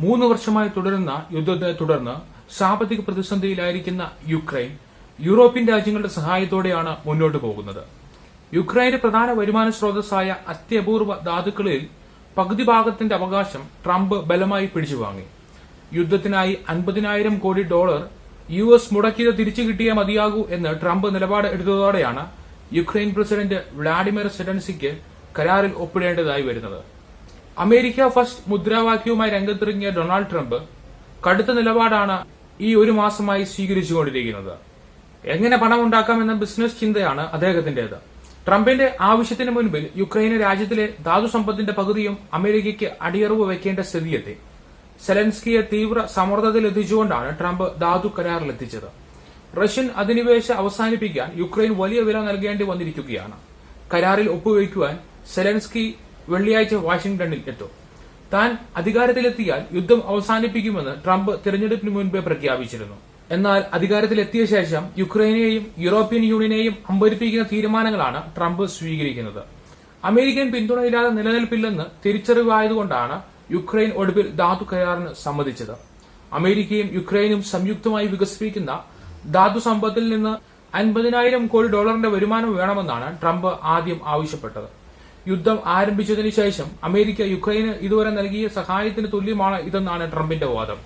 മൂന്ന് വർഷമായി തുടരുന്ന യുദ്ധത്തെ തുടർന്ന് സാമ്പത്തിക പ്രതിസന്ധിയിലായിരിക്കുന്ന യുക്രൈൻ യൂറോപ്യൻ രാജ്യങ്ങളുടെ സഹായത്തോടെയാണ് മുന്നോട്ട് പോകുന്നത്. യുക്രൈന്റെ പ്രധാന വരുമാന സ്രോതസ്സായ അത്യപൂർവ ധാതുക്കളിൽ പകുതി ഭാഗത്തിന്റെ അവകാശം ട്രംപ് ബലമായി പിടിച്ചുവാങ്ങി. യുദ്ധത്തിനായി അൻപതിനായിരം കോടി ഡോളർ യു എസ് മുടക്കിയത് തിരിച്ചു കിട്ടിയേ മതിയാകൂ എന്ന് ട്രംപ് നിലപാട് എടുത്തതോടെയാണ് യുക്രൈൻ പ്രസിഡന്റ് വ്ളാഡിമിർ സെഡൻസിക്ക് കരാറിൽ ഒപ്പിടേണ്ടതായി വരുന്നത്. അമേരിക്ക ഫസ്റ്റ് മുദ്രാവാക്യവുമായി രംഗത്തിറങ്ങിയ ഡൊണാൾഡ് ട്രംപ് കടുത്ത നിലപാടാണ് ഈ ഒരു മാസമായി സ്വീകരിച്ചുകൊണ്ടിരിക്കുന്നത്. എങ്ങനെ പണം ഉണ്ടാക്കാം എന്ന ബിസിനസ് ചിന്തയാണ് അദ്ദേഹത്തിന്റേത് ട്രംപിന്റെ ആവശ്യത്തിന് മുൻപിൽ യുക്രൈന് രാജ്യത്തിലെ ധാതു സമ്പത്തിന്റെ പകുതിയും അമേരിക്കയ്ക്ക് അടിയറവ് വെക്കേണ്ട സ്ഥിതിയെത്തി. സെലൻസ്കിയെ തീവ്ര സമ്മർദ്ദത്തിലെത്തിച്ചുകൊണ്ടാണ് ട്രംപ് ധാതു കരാറിലെത്തിച്ചത്. റഷ്യൻ അധിനിവേശ അവസാനിപ്പിക്കാൻ യുക്രൈൻ വലിയ വില നൽകേണ്ടി വന്നിരിക്കുകയാണ്. കരാറിൽ ഒപ്പുവയ്ക്കുവാൻ സെലൻസ്കി വെള്ളിയാഴ്ച വാഷിംഗ്ടണിൽ എത്തും. താൻ അധികാരത്തിലെത്തിയാൽ യുദ്ധം അവസാനിപ്പിക്കുമെന്ന് ട്രംപ് തെരഞ്ഞെടുപ്പിന് മുൻപേ പ്രഖ്യാപിച്ചിരുന്നു. എന്നാൽ അധികാരത്തിലെത്തിയ ശേഷം യുക്രൈനെയും യൂറോപ്യൻ യൂണിയനെയും അമ്പരിപ്പിക്കുന്ന തീരുമാനങ്ങളാണ് ട്രംപ് സ്വീകരിക്കുന്നത്. അമേരിക്കൻ പിന്തുണയില്ലാതെ നിലനിൽപ്പില്ലെന്ന് തിരിച്ചറിവായതുകൊണ്ടാണ് യുക്രൈൻ ഒടുവിൽ ധാതു കരാറിന് സമ്മതിച്ചത്. അമേരിക്കയും യുക്രൈനും സംയുക്തമായി വികസിപ്പിക്കുന്ന ധാതു സമ്പത്തിൽ നിന്ന് അൻപതിനായിരം കോടി ഡോളറിന്റെ വരുമാനം വേണമെന്നാണ് ട്രംപ് ആദ്യം ആവശ്യപ്പെട്ടത്. യുദ്ധം ആരംഭിച്ചതിനു ശേഷം അമേരിക്ക യുക്രൈന് ഇതുവരെ നൽകിയ സഹായത്തിന് തുല്യമാണ് ഇതെന്നാണ് ട്രംപിന്റെ വാദം.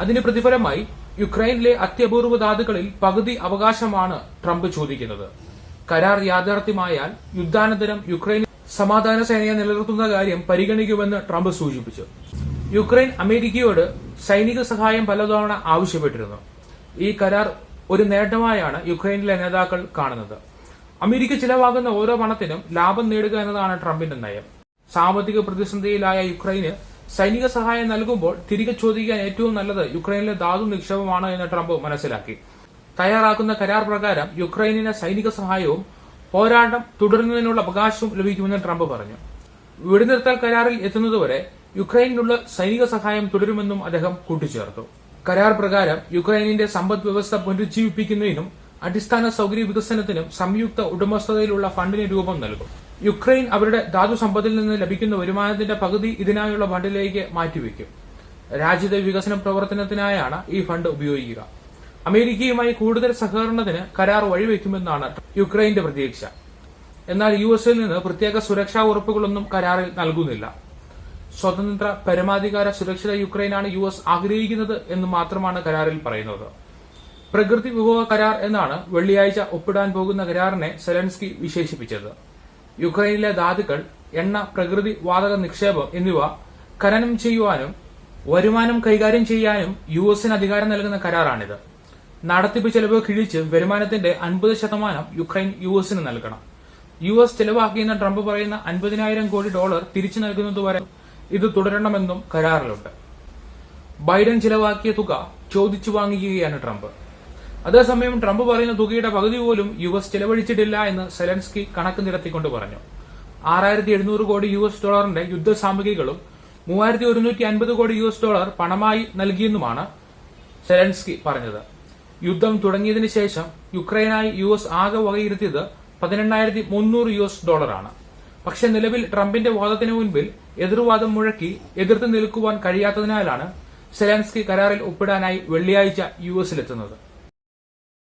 അതിന് പ്രതിഫലമായി യുക്രൈനിലെ അത്യപൂർവ ധാതുക്കളിൽ പകുതി അവകാശമാണ് ട്രംപ് ചോദിക്കുന്നത്. കരാർ യാഥാർത്ഥ്യമായാൽ യുദ്ധാനന്തരം യുക്രൈൻ സമാധാന സേനയെ നിലനിർത്തുന്ന കാര്യം പരിഗണിക്കുമെന്ന് ട്രംപ് സൂചിപ്പിച്ചു. യുക്രൈൻ അമേരിക്കയോട് സൈനിക സഹായം പലതവണ ആവശ്യപ്പെട്ടിരുന്നു. ഈ കരാർ ഒരു നേട്ടമായാണ് യുക്രൈനിലെ നേതാക്കൾ കാണുന്നത്. അമേരിക്ക ചിലവാകുന്ന ഓരോ പണത്തിനും ലാഭം നേടുക എന്നതാണ് ട്രംപിന്റെ നയം. സാമ്പത്തിക പ്രതിസന്ധിയിലായ യുക്രൈന് സൈനിക സഹായം നൽകുമ്പോൾ തിരികെ ചോദിക്കാൻ ഏറ്റവും നല്ലത് യുക്രൈനിലെ ധാതു നിക്ഷേപമാണ് എന്ന് ട്രംപ് മനസ്സിലാക്കി. തയ്യാറാക്കുന്ന കരാർ പ്രകാരം യുക്രൈനിന് സൈനിക സഹായവും പോരാട്ടം തുടരുന്നതിനുള്ള അവകാശവും ലഭിക്കുമെന്ന് ട്രംപ് പറഞ്ഞു. വെടിനിർത്തൽ കരാറിൽ എത്തുന്നതുവരെ യുക്രൈനിലുള്ള സൈനിക സഹായം തുടരുമെന്നും അദ്ദേഹം കൂട്ടിച്ചേർത്തു. കരാർ പ്രകാരം യുക്രൈനിന്റെ സമ്പദ് വ്യവസ്ഥ പുനരുജ്ജീവിപ്പിക്കുന്നതിനും അടിസ്ഥാന സൗകര്യ വികസനത്തിനും സംയുക്ത ഉടമസ്ഥതയിലുള്ള ഫണ്ടിന് രൂപം നൽകും. യുക്രൈൻ അവരുടെ ധാതു സമ്പത്തിൽ നിന്ന് ലഭിക്കുന്ന വരുമാനത്തിന്റെ പകുതി ഇതിനായുള്ള ഫണ്ടിലേക്ക് മാറ്റിവെക്കും. രാജ്യത്തെ വികസന പ്രവർത്തനത്തിനായാണ് ഈ ഫണ്ട് ഉപയോഗിക്കുക. അമേരിക്കയുമായി കൂടുതൽ സഹകരണത്തിന് കരാർ വഴിവെക്കുമെന്നാണ് യുക്രൈന്റെ പ്രതീക്ഷ. എന്നാൽ യു എസിൽ നിന്ന് പ്രത്യേക സുരക്ഷാ ഉറപ്പുകളൊന്നും കരാറിൽ നൽകുന്നില്ല. സ്വതന്ത്ര പരമാധികാര സുരക്ഷിത യുക്രൈനാണ് യു എസ് ആഗ്രഹിക്കുന്നത് എന്ന് മാത്രമാണ് കരാറിൽ പറയുന്നത്. പ്രകൃതി വിഭവ കരാർ എന്നാണ് വെള്ളിയാഴ്ച ഒപ്പിടാൻ പോകുന്ന കരാറിനെ സെലൻസ്കി വിശേഷിപ്പിച്ചത്. യുക്രൈനിലെ ധാതുക്കൾ എണ്ണ പ്രകൃതി വാതക നിക്ഷേപം എന്നിവ ഖനനം ചെയ്യുവാനും വരുമാനം കൈകാര്യം ചെയ്യാനും യു എസിന് അധികാരം നൽകുന്ന കരാറാണിത്. നടത്തിപ്പ് ചെലവ് കിഴിച്ച് വരുമാനത്തിന്റെ അൻപത് ശതമാനം യുക്രൈൻ യു എസിന് നൽകണം. യു എസ് ചെലവാക്കിയെന്ന് ട്രംപ് പറയുന്ന അൻപതിനായിരം കോടി ഡോളർ തിരിച്ചു നൽകുന്നതുവരെ ഇത് തുടരണമെന്നും കരാറിലുണ്ട്. ബൈഡൻ ചിലവാക്കിയ തുക ചോദിച്ചു വാങ്ങിക്കുകയാണ് ട്രംപ്. അതേസമയം ട്രംപ് പറയുന്ന തുകയുടെ പകുതി പോലും യു എസ് ചെലവഴിച്ചിട്ടില്ല എന്ന് സെലൻസ്കി കണക്ക് നിരത്തിക്കൊണ്ട് പറഞ്ഞു. ആറായിരത്തി എഴുന്നൂറ് കോടി യു എസ് ഡോളറിന്റെ യുദ്ധ സാമഗ്രികളും മൂവായിരത്തി ഒരുന്നൂറ്റി അൻപത് കോടി യു എസ് ഡോളർ പണമായി നൽകിയെന്നുമാണ് സെലൻസ്കി പറഞ്ഞത്. യുദ്ധം തുടങ്ങിയതിന് ശേഷം യുക്രൈനായി യു എസ് ആകെ വകയിരുത്തിയത് പതിനെണ്ണായിരത്തി മുന്നൂറ് യു എസ് ഡോളറാണ്. പക്ഷെ നിലവിൽ ട്രംപിന്റെ വാദത്തിന് മുൻപിൽ എതിർവാദം മുഴക്കി എതിർത്ത് നിൽക്കുവാൻ കഴിയാത്തതിനാലാണ് സെലൻസ്കി കരാറിൽ ഒപ്പിടാനായി വെള്ളിയാഴ്ച യു എസിലെത്തുന്നത്.